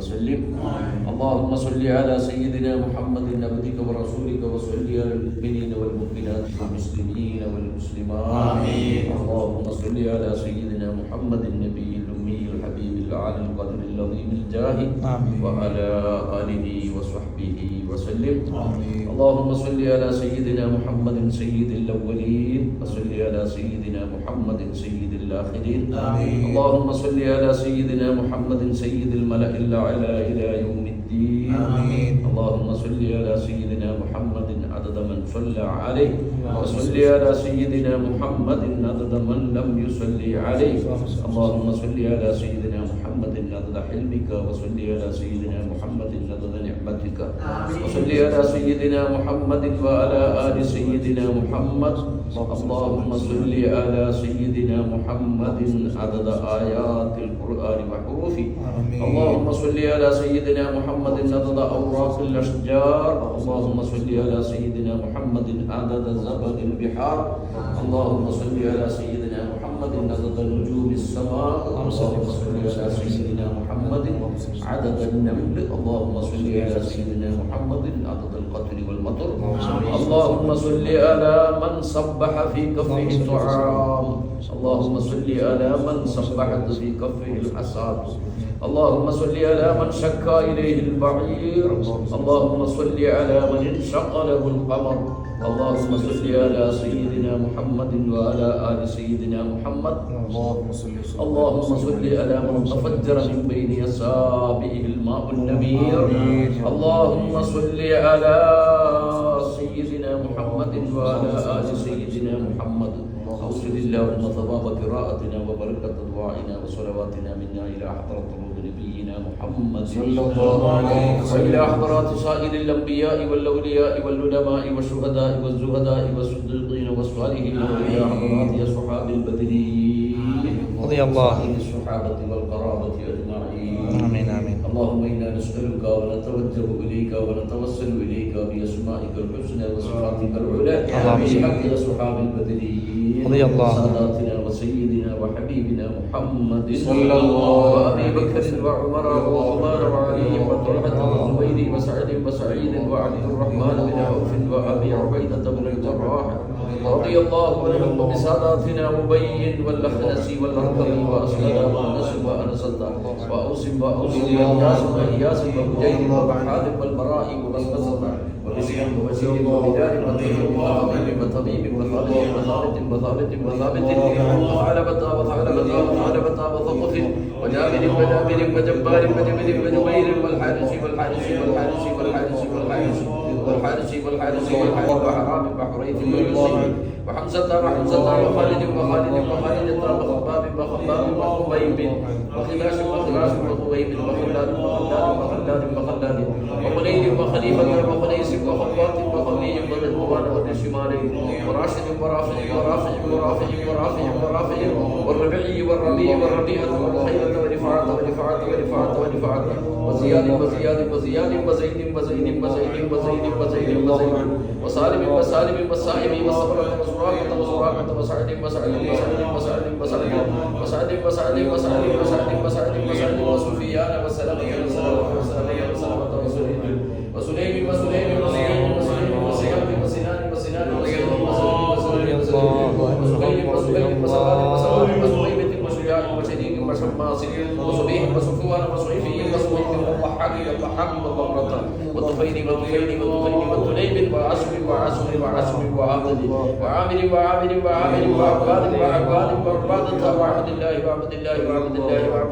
وسلم اللهم صل على سيدنا محمد عبدك ورسولك وصل على المؤمنين والمؤمنات والمسلمين والمسلمات آمين. اللهم صل على سيدنا محمد النبي الأمي الحبيب العالي القدر العظيم الجاه. وعلى آله وصحبه وسلم آمين. اللهم صل على سيدنا محمد سيد الأولين وصل على سيدنا محمد سيد الآخرين آمين. اللهم صل على سيدنا محمد سيد الملأ الأعلى إلى يوم الدين آمين. اللهم صل على سيدنا محمد عدد من صلى عليه وصل على سيدنا محمد عدد من لم يصلي عليه اللهم صل على سيدنا محمد عدد حلمك وصل على سيدنا محمد عدد نعمتك وصل على سيدنا محمد وعلى آل سيدنا محمد. اللهم صل على سيدنا محمد عدد آيات القرآن وحروفه. اللهم صل على سيدنا محمد عدد أوراق الأشجار. اللهم صل على سيدنا محمد عدد زبد البحار. اللهم صل على سيدنا محمد عدد نجوم السماء. اللهم صل على سيدنا محمد عدد النمل. اللهم صل على سيدنا محمد عدد القطر والمطر. اللهم صل على من صبح في كفه الطعام اللهم صل على من صبحت في كفه الحصاد اللهم صل على من شكى إليه البعير. اللهم صل. على من انشق له القمر. اللهم صل على سيدنا محمد وعلى آل سيدنا محمد. اللهم صل اللهم صل على من تفجر من بين أصابعه الماء النمير. اللهم صل على سيدنا محمد وعلى آل سيدنا محمد. أوصل اللهم ثواب قراءتنا وبركة دعائنا وصلواتنا منا إلى حضرة روح نبينا محمد صلى الله عليه وسلم. وإلى حضرات سائر الأنبياء والأولياء والعلماء والشهداء والزهداء والصديقين والصالحين وإلى حضرات أصحاب البدريين رضي الله. وسائر الصحابة والقرابة أجمعين آمين آمين اللهم إنا نسألك ونتوجه إليك ونتوسل إليك بأسمائك الحسنى وصفاتك العلى. بحق أصحاب البدريين رضي الله. ساداتنا وسيدنا وحبيبنا محمد صلى الله وأبي بكر وعمر وعثمان وعلي وطلحة وزبير وسعد وسعيد وعبد الرحمن بن عوف وأبي عبيدة بن الجراح رضي الله عنهم بساداتنا أبي والأخنس والأرقم وأسلم وأنس وأنس وأوسم وأوسم وإياس وإياس ومجيد وعالم والبراء وبسبسة ومسيح ومسيح وبدار وطيب وعظيم وطبيب وطالب وطالب وطالب وثابت وثعلبة وثعلبة وثعلبة وثبت وجابر وجابر وجبار وجبر وجبير والحارس والحارس والحارس والحارس والحارس والحارس والحارس والحارس وحرام وحريث ويوسف وحمزة وحمزة وخالد وخالد وخالد وخباب وخباب وخبيب وخلاش وخلاش وخبيب وخلاد وخلاد وخلاد وخلاد وخليل وخليفة وخليس وخبات وخلي وذكوان وذي وراشد ورافع ورافع ورافع ورافع ورافع والربيع والربيع والربيعة والخيرة ورفعة ورفعة ورفعة ورفعة وزياد وزياد وزياد وزيد وزيد وزيد وزيد وزيد وزيد وسالم وسالم وسائم وصبرة وسراقة وسراقة وسعد وسعد وسعد وسعد وسعد وسعد وسعد وسعد وسعد وسعد وسعد وسفيان وسلمة والخيل والخيل والتليب وعصر وعصر وعصر وعبد وعامر وعامر وعامر وعباد وعباد وعبادة وعبد الله وعبد الله وعبد الله وعبد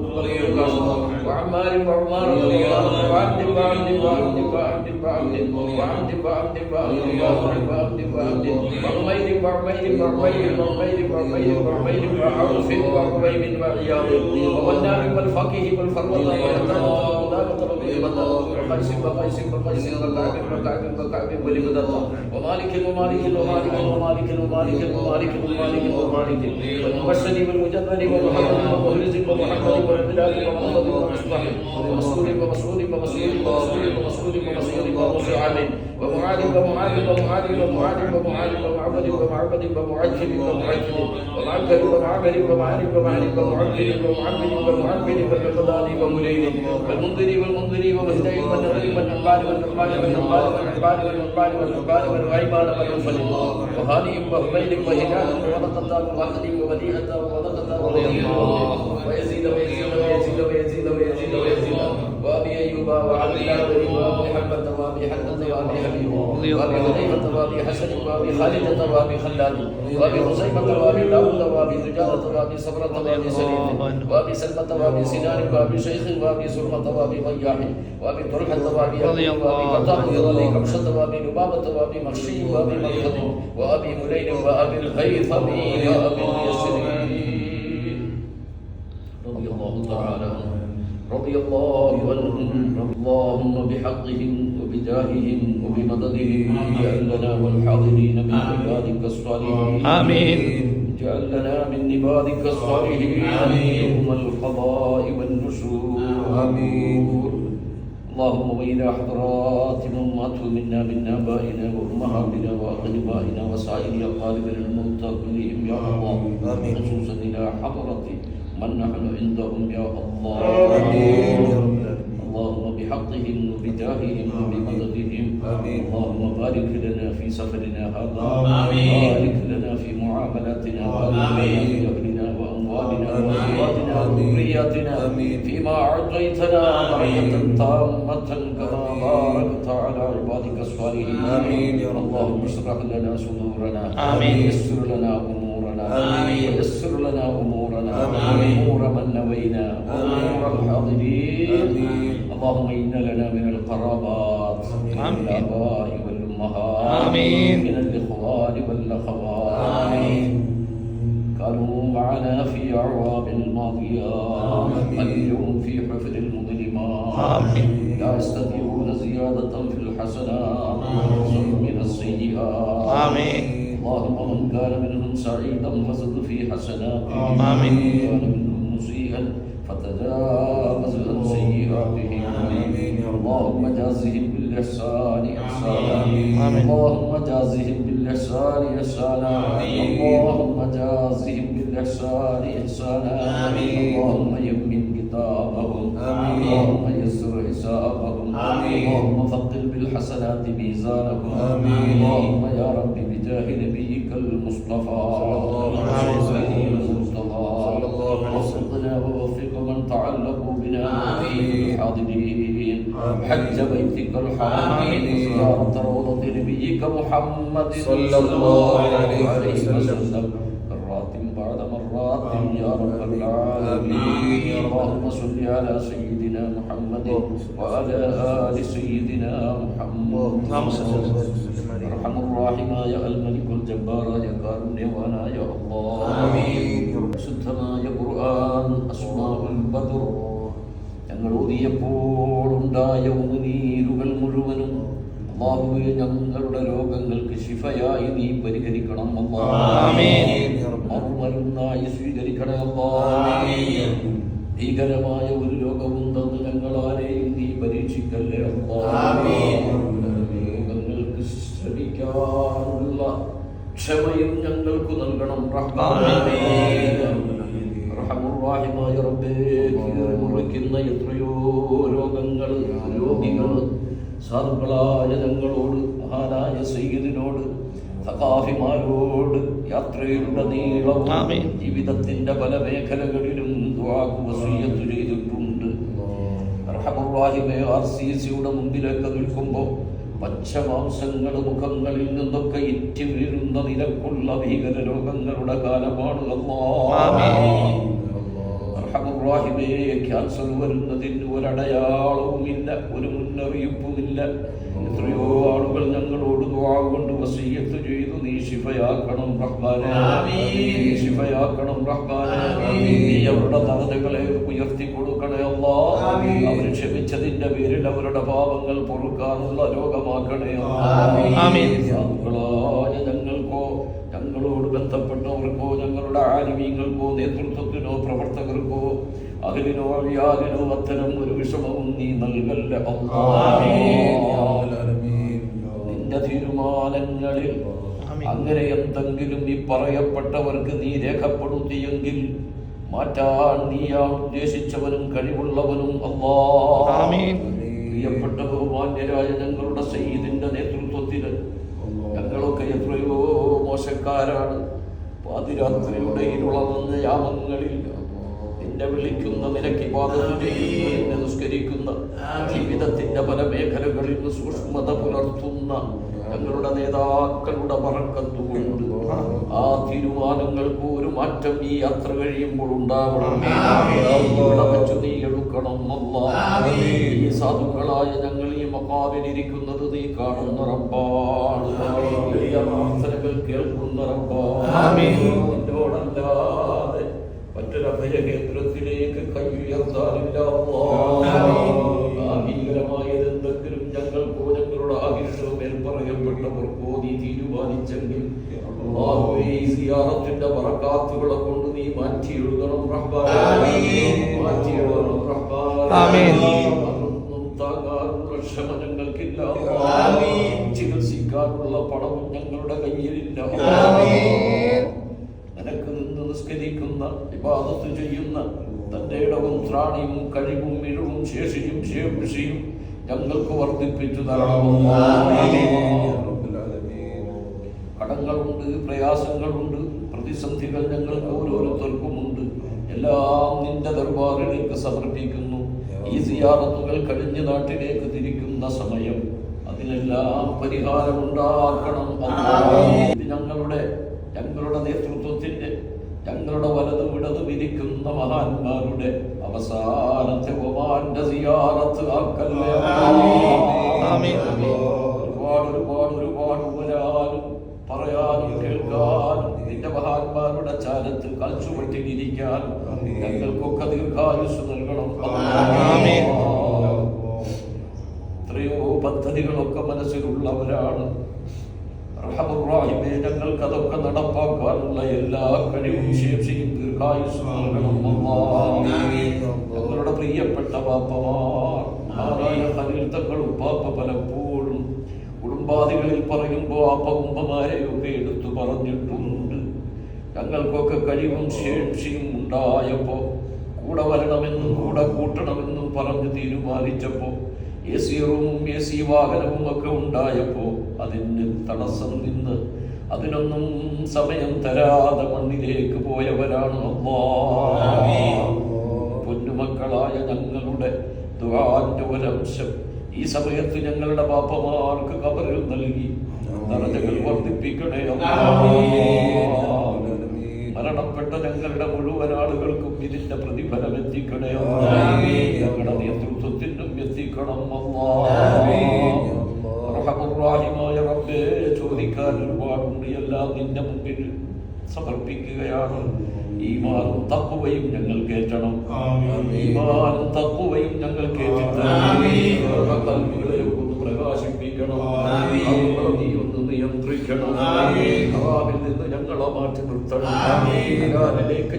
وعقبة وعمار وعمار وعبد وعبد وعبد وعبد وعبد وعبد وعبد وعبد وعبد وعبد وعبد وعمير وعمير وعمير وعمير وعمير وعمير وعوف وعبيب وعياض وغنام والفقيه والفروة والعتامة والقدامة ولمدى وقيس وقيس وقيس وكعب وكعب وكعب ولمدى ومالك ومالك ومالك ومالك ومالك ومالك ومالك ومالك والمبشر والمجبر ومحمد ومهرز ومحمد والبلال ومحمد ومصبح ومسؤول ومسؤول ومسؤول ومسؤول ومسؤول ومسؤول ومسعد ومعاذ ومعاذ ومعاذ ومعاذ ومعاذ ومعبد ومعبد ومعجل ومعجل ومعبد ومعبد ومعبد ومعبد ومعبد ومعبد ومعبد والمقدار ومليل والمنذر والمنذر ومهدي والنبي والنقال والنقال والنقال والنقال والنقال والنقال والعيمان وابي ايوب وعبد وابي حبة وابي حدة وابي حبيب وابي حذيفة وابي حسن وابي خالدة وابي خلاد وابي خزيمة وابي داود وابي دجالة وابي صبرة وابي سليم وابي سلمة وابي سنان وابي شيخ وابي سلمة وابي ضياح وابي طلحة وابي رضي الله وابي قتادة وابي كبشة وابي لبابة وابي مخشي وابي مريض وابي مليل وابي الهيثم وابي اليسرين رضي الله عنهم اللهم بحقهم وبجاههم وبمددهم اجعل لنا والحاضرين من عبادك الصالحين. آمين. اجعل لنا من عبادك الصالحين. يوم القضاء والنشور. آمين. اللهم وإلى حضرات من ماتوا منا من آبائنا وأمهاتنا وأقربائنا وسائر أقاربنا الموتى كلهم يا الله. آمين. خصوصا إلى حضرة من نحن عندهم يا الله. اللهم بحقهم وبجاههم وبمددهم آمين. اللهم بارك لنا في سفرنا هذا. آمين. بارك لنا في معاملاتنا هذا. وأموالنا. وأزواجنا آمين. وذرياتنا. آمين. فيما أعطيتنا بركة تامة كما باركت على عبادك الصالحين. آمين يا رب اللهم اشرح لنا صدورنا. آمين. ويسر لنا أمورنا. امرنا آمين. ويسر لنا أمورنا. آمين. أمور من نوينا. وامور الحاضرين. اللهم ان لنا من القرابات. من الآباء والأمهات. آمين. من الإخوان والأخوات. آمين. كانوا معنا في أعوام الماضيه اليوم في حفر المظلمات آمين. لا يستطيعون زيادة في الحسنات. من السيئات. آمين. اللهم من كان من سعيدا فزد في حسناته آمين. ومن مسيئا فتجاوز عن رب. اللهم جازهم بالإحسان إحسانا. اللهم جازهم بالإحسان إحسانا. اللهم جازهم بالإحسان إحسانا. اللهم يمن كتابهم. اللهم يسر حسابهم. اللهم ثقل بالحسنات ميزانهم. اللهم يا رب بجاه نبيك المصطفى وسلم. المصطفى. وفقنا ووفق من تعلقوا بنا. الحاضرين. حج بيتك الحرام آمين. زيارة روضة نبيك محمد صلى الله عليه وسلم. مرات بعد مرات يا رب العالمين. اللهم صل على سيدنا محمد وعلى آل سيدنا أرحم الراحمايا الملك الجبارايا കാരുണ്യവാനായ ശുദ്ധമായ ഖുർആൻ അസ്മാഉൽ ബദർ ഞങ്ങൾ ഓതിയപ്പോഴുണ്ടായ ഉമിനീരുകൾ മുഴുവനും അള്ളാഹുവെ ഞങ്ങളുടെ രോഗങ്ങൾക്ക് ശിഫയായി നീ പരിഹരിക്കണം മറുമരുന്നായി സ്വീകരിക്കണമല്ല ഭീകരമായ ക്ഷമയും ഞങ്ങൾക്ക് നൽകണം. റഹ്മാനായ റബ്ബേ മുറിക്കുന്ന എത്രയോ രോഗങ്ങൾ രോഗികൾ സാധുക്കളായ ഞങ്ങളോട് മഹാനായ സയ്യിദിനോട് സഖാഫിമാരോട് യാത്രയുടെ നീളവും. ജീവിതത്തിന്റെ പല മേഖലകളിലും ദുആക്ക് വസിയ്യത്ത് ചെയ്തിട്ടുണ്ട്. മുമ്പിലൊക്കെ നിൽക്കുമ്പോൾ പച്ചമാംസങ്ങൾ മുഖങ്ങളിൽ നിന്നൊക്കെ ഇറ്റി വീഴുന്ന നിരക്കുള്ള ഭീകര രോഗങ്ങളുടെ കാലമാണ് ക്യാൻസർ വരുന്നതിന് ഒരടയാളവുമില്ല ഒരു മുന്നറിയിപ്പുമില്ല. എത്രയോ ആളുകൾ ഞങ്ങളോട് കൊണ്ട് വസീയത്ത് ചെയ്തു. നീ ശിഫയാക്കണം റഹ്മാനെ. നീ ശിഫയാക്കണം റഹ്മാനെ. നീ അവരുടെ തകതകളെ ഉയർത്തി കൊടുക്കണേ അല്ലാ. അവർ ക്ഷമിച്ചതിന്റെ പേരിൽ അവരുടെ പാപങ്ങൾ പൊറുക്കാനുള്ള രോഗമാക്കണേ അല്ലാ. ആമീൻ. സാധുക്കളായ ഞങ്ങൾക്കോ ഞങ്ങളോട് ബന്ധപ്പെട്ടവർക്കോ ഞങ്ങളുടെ ആലിമീങ്ങൾക്കോ നേതൃത്വത്തിനോ പ്രവർത്തകർക്കോ അതിലിനോ വ്യാധിനോ അത്തരം ഒരു വിഷമവും നീ നൽകല്ല. നിന്റെ തീരുമാനങ്ങളിൽ. അങ്ങനെ എന്തെങ്കിലും ഈ പറയപ്പെട്ടവർക്ക് നീ രേഖപ്പെടുത്തിയെങ്കിൽ മാറ്റാൻ നീയാ ഉദ്ദേശിച്ചവനും കഴിവുള്ളവനും അല്ലാ. പ്രിയപ്പെട്ട ബഹുമാന്യരായ ഞങ്ങളുടെ സയ്യിദിന്റെ നേതൃത്വത്തിൽ ഞങ്ങളൊക്കെ എത്രയോ മോശക്കാരാണ് പാതിരാത്രിയുടെ ഇരുളന്ന യാമങ്ങളിൽ നിന്നെ വിളിക്കുന്ന നിനക്ക് ചെയ്യുന്ന നിസ്കരിക്കുന്ന ജീവിതത്തിന്റെ പല മേഖലകളിൽ സൂക്ഷ്മത പുലർത്തുന്ന ഞങ്ങളുടെ നേതാക്കളുടെ മറക്കത്തുകൊണ്ട് ആ തീരുമാനങ്ങൾക്ക് ഒരു മാറ്റം ഈ യാത്ര കഴിയുമ്പോൾ ഉണ്ടാവണം. വെച്ച് നീ എടുക്കണം അല്ലാ. ഈ സാധുക്കളായ ഞങ്ങൾ ഈ മക്കാവിലിരിക്കുന്നത് നീ കാണുന്ന റബ്ബാണ്. കേൾക്കുന്ന റബ്ബാണ് ആമീൻ. നിന്നോടല്ലാതെ മറ്റൊരു അഭയ കേന്ദ്രത്തിലേക്ക് കൈ ഉയർത്താനില്ല ആമീൻ. ആ ഭീകരമായത് എന്തെങ്കിലും ഞങ്ങൾക്കോ ഞങ്ങളുടെ ആഗ്രഹവും മേൽ പറയപ്പെട്ടവർക്കോ നീ തീരുമാനിച്ചെങ്കിൽ സിയാറത്തിന്റെ ബറക്കാത്തുകളെ കൊണ്ട് നീ മാറ്റിയെഴുതണം എഴുതണം ആമീൻ. മാറ്റി എഴുതണം ആമീൻ. അതൊന്നും താങ്ങാനുള്ള ക്ഷമ ഞങ്ങൾക്കില്ല ത്രാണിയും കഴിവും മിഴവും ശേഷിയും ശേഷിയും ഞങ്ങൾക്ക് വർദ്ധിപ്പിച്ചു കടങ്ങളുണ്ട് പ്രയാസങ്ങളുണ്ട് പ്രതിസന്ധികൾ ഞങ്ങൾക്ക് ഓരോരുത്തർക്കുമുണ്ട്. എല്ലാം നിന്റെ ദർബാറിലേക്ക് സമർപ്പിക്കുന്നു. ഈ സിയാറത്തുകൾ കഴിഞ്ഞ നാട്ടിലേക്ക് തിരിക്കുന്ന സമയം. അതിനെല്ലാം പരിഹാരമുണ്ടാക്കണം. ഞങ്ങളുടെ ഞങ്ങളുടെ വലതും ഇടതും ഇരിക്കുന്ന മഹാന്മാരുടെ അവസാനത്തെ ഒമാന്റെ സിയാറത്ത് ആക്കല്ലേ. ആമീൻ. ഒരുപാട് ഒരുപാട് ഒരുപാട് വരാനും പറയാനും കേൾക്കാനും നിന്റെ മഹാന്മാരുടെ ചാരത്ത് കളിച്ചുപറ്റിയിരിക്കാനും ഞങ്ങൾക്കൊക്കെ ദീർഘായുസ് നൽകണം. ആമീൻ. എത്രയോ പദ്ധതികളൊക്കെ മനസ്സിലുള്ളവരാണ്. ഞങ്ങൾക്ക് അതൊക്കെ നടപ്പാക്കാനുള്ള എല്ലാ കഴിവും ശേഷിയും ദീർഘായുസ് നൽകണം. ഞങ്ങളുടെ പ്രിയപ്പെട്ട പാപ്പമാർ മഹാനായ ഖലീൽ തങ്ങൾ ഉപ്പാപ്പ പലപ്പോഴും കുടുംബാദികളിൽ പറയുമ്പോൾ ആ പകുമ്പമാരെയൊക്കെ എടുത്തു പറഞ്ഞിട്ടുണ്ട് ഞങ്ങൾക്കൊക്കെ കഴിവും ശേഷിയും ഉണ്ടായപ്പോ കൂടെ വരണമെന്നും കൂടെ കൂട്ടണമെന്നും പറഞ്ഞ് തീരുമാനിച്ചപ്പോ എ സി റൂമും എ സി വാഹനവും ഒക്കെ ഉണ്ടായപ്പോ അതിന് തടസ്സം നിന്ന് അതിനൊന്നും സമയം തരാതെ മണ്ണിലേക്ക് പോയവരാണ്. പൊന്നുമക്കളായ ഞങ്ങളുടെ ദുരാന്റെ ഒരംശം ഈ സമയത്ത് ഞങ്ങളുടെ പാപ്പമാർക്ക് കബറിൽ നൽകി നരജകൾ വർദ്ധിപ്പിക്കണേ. മരണപ്പെട്ട ഞങ്ങളുടെ മുഴുവൻ ആളുകൾക്കും ഇതിന്റെ പ്രതിഫലം എത്തിക്കണേ. ഞങ്ങളുടെ നേതൃത്വത്തിനും എത്തിക്കണം. റഹമുറാഹിമായ റബ്ബേ ചോദിക്കാൻ ഒരുപാടുണ്ട് എല്ലാം നിന്റെ മുമ്പിൽ സമർപ്പിക്കുകയാണ്. ഈമാനും തക്കുവയും ഞങ്ങൾ കേറ്റണം. ഈമാനും തക്കുവയും ഞങ്ങൾ ഒന്ന് പ്രകാശിപ്പിക്കണം. നീ ഒന്ന് നിയന്ത്രിക്കണം. ആമീൻ. ഹറാമിൽ നിന്ന് ഞങ്ങളെ മാറ്റി നിർത്തണം.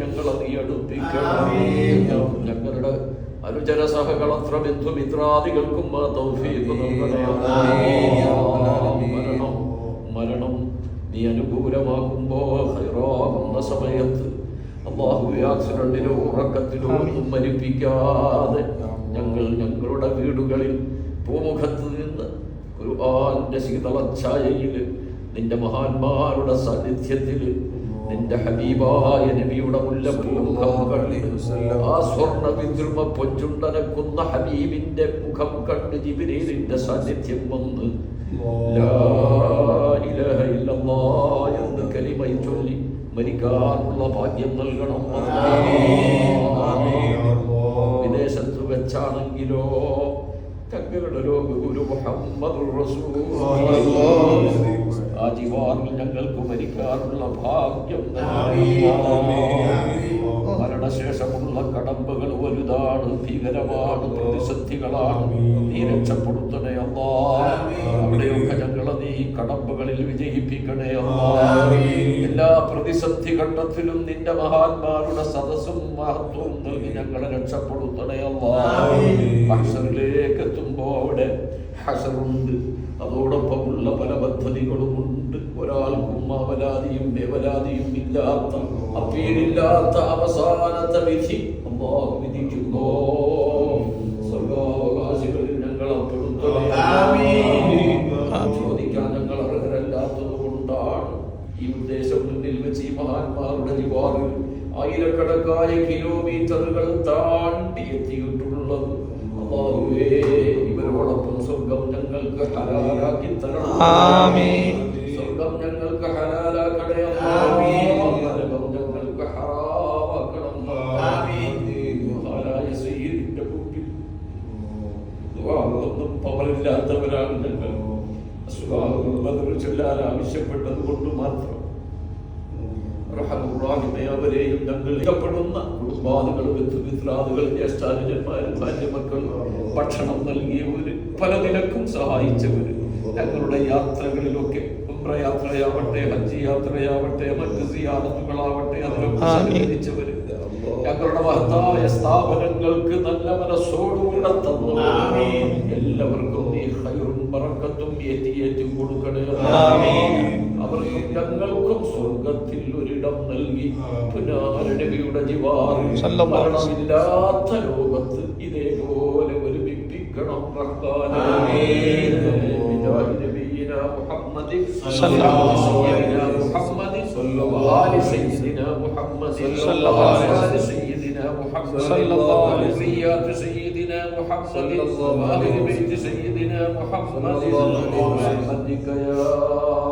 ഞങ്ങളെ നീ അടുപ്പിക്കണം. ഞങ്ങളുടെ അനുചര സഹകളത്ര നൽകണേ ആമീൻ. മരണം മരണം നീ അനുകൂലമാകുമ്പോ ഹൈറാകുന്ന സമയത്ത് അള്ളാഹു ആക്സിഡന്റിലോ ഉറക്കത്തിലോ ഒന്നും മരിപ്പിക്കാതെ ഞങ്ങൾ ഞങ്ങളുടെ വീടുകളിൽ പൂമുഖത്ത് നിന്ന് ഒരു ആന്റെ ശീതളച്ഛായയിൽ നിന്റെ മഹാന്മാരുടെ സാന്നിധ്യത്തിൽ നിന്റെ ഹബീബായ നബിയുടെ മുല്ലപ്പൂമുഖം ആ സ്വർണ വിദ്രുമ പൊഞ്ചുണ്ടനക്കുന്ന ഹബീബിന്റെ മുഖം കണ്ട് ജിബിരേലിന്റെ സാന്നിധ്യം വന്ന് എന്ന് കലിമ ചൊല്ലി മരിക്കാനുള്ള ഭാഗ്യം നൽകണം. വിദേശത്ത് വെച്ചാണെങ്കിലോ തങ്ങളുടെ ലോകഗുരു മുഹമ്മദ് ആ ജിവാറിൽ ഞങ്ങൾക്ക് മരിക്കാനുള്ള ഭാഗ്യം മരണശേഷമുള്ള കടമ്പകൾ വലുതാണ് ഭീകരമാണ് പ്രതിസന്ധികളാണ്. നീ രക്ഷപ്പെടുത്തണേ അമ്മയൊക്കെ അവിടെയൊക്കെ ഞങ്ങളെ നീ കടമ്പകളിൽ വിജയിപ്പിക്കണേ എല്ലാ പ്രതിസന്ധി ഘട്ടത്തിലും നിന്റെ മഹാന്മാരുടെ സദസ്സും മഹത്വവും നൽകി ഞങ്ങളെ രക്ഷപ്പെടുത്തണേ അമ്മറിലേക്ക് എത്തുമ്പോ അവിടെ ഹസറുണ്ട്. അതോടൊപ്പമുള്ള പല പദ്ധതികളുമുണ്ട് ഒരാൾക്കും അവലാതിയും വേവലാതിയും ഇല്ലാത്ത അപ്പീലില്ലാത്ത അവസാനത്തെ വിധി അള്ളാഹു സ്വർഗാവകാശികളിൽ ഞങ്ങൾ ചോദിക്കാൻ ഞങ്ങൾ അർഹരല്ലാത്തത് കൊണ്ടാണ് ഈ ഉദ്ദേശം മുന്നിൽ വെച്ച് ഈ മഹാന്മാരുടെ ജിവാറിൽ ആയിരക്കണക്കായ കിലോമീറ്ററുകൾ താണ്ടി എത്തിയിട്ടുള്ളത്. അള്ളാഹുവേ ഇവരോടൊപ്പം സ്വർഗം ഞങ്ങൾക്ക് ഹലാലാക്കി തരണം. പവറില്ലാത്തവരാണ് ഞങ്ങൾ അസ്വാഹുൽ ബദർ ചൊല്ലാൻ ആവശ്യപ്പെട്ടത് കൊണ്ട് മാത്രം അവരെയും ഞങ്ങൾ ഇഷ്ടപ്പെടുന്ന കുടുംബാദികൾ ബന്ധുമിത്രാദികൾ ജ്യേഷ്ഠാനുജന്മാരും ഭാര്യമക്കൾ ഭക്ഷണം നൽകിയവര് പല നിലക്കും സഹായിച്ചവര്. ഞങ്ങളുടെ യാത്രകളിലൊക്കെ ഉംറ യാത്രയാവട്ടെ ഹജ്ജ് യാത്രയാവട്ടെ മറ്റ് സിയാറത്തുകളാവട്ടെ അതിലൊക്കെ ആമീൻ. ഞങ്ങളുടെ മഹത്തായ സ്ഥാപനങ്ങൾക്ക് നല്ല മനസ്സോടുകൂടെ തന്നു. എല്ലാവർക്കും നീ ഹയറും പറക്കത്തും ഏറ്റിയേറ്റും കൊടുക്കണേ. അവർക്കും ഞങ്ങൾക്കും സ്വർഗത്തിൽ ഒരിടം നൽകി. പുനാരനബിയുടെ ജിവാറിൽ മരണമില്ലാത്ത ലോകത്ത് ഇതേപോലെ ഒരുമിപ്പിക്കണം മുഹമ്മദ് മുഹമ്മദ് മുഹമ്മദ് محمد صلى الله عليه سيدنا محمد. وآل بيت سيدنا محمد. بحمدك يا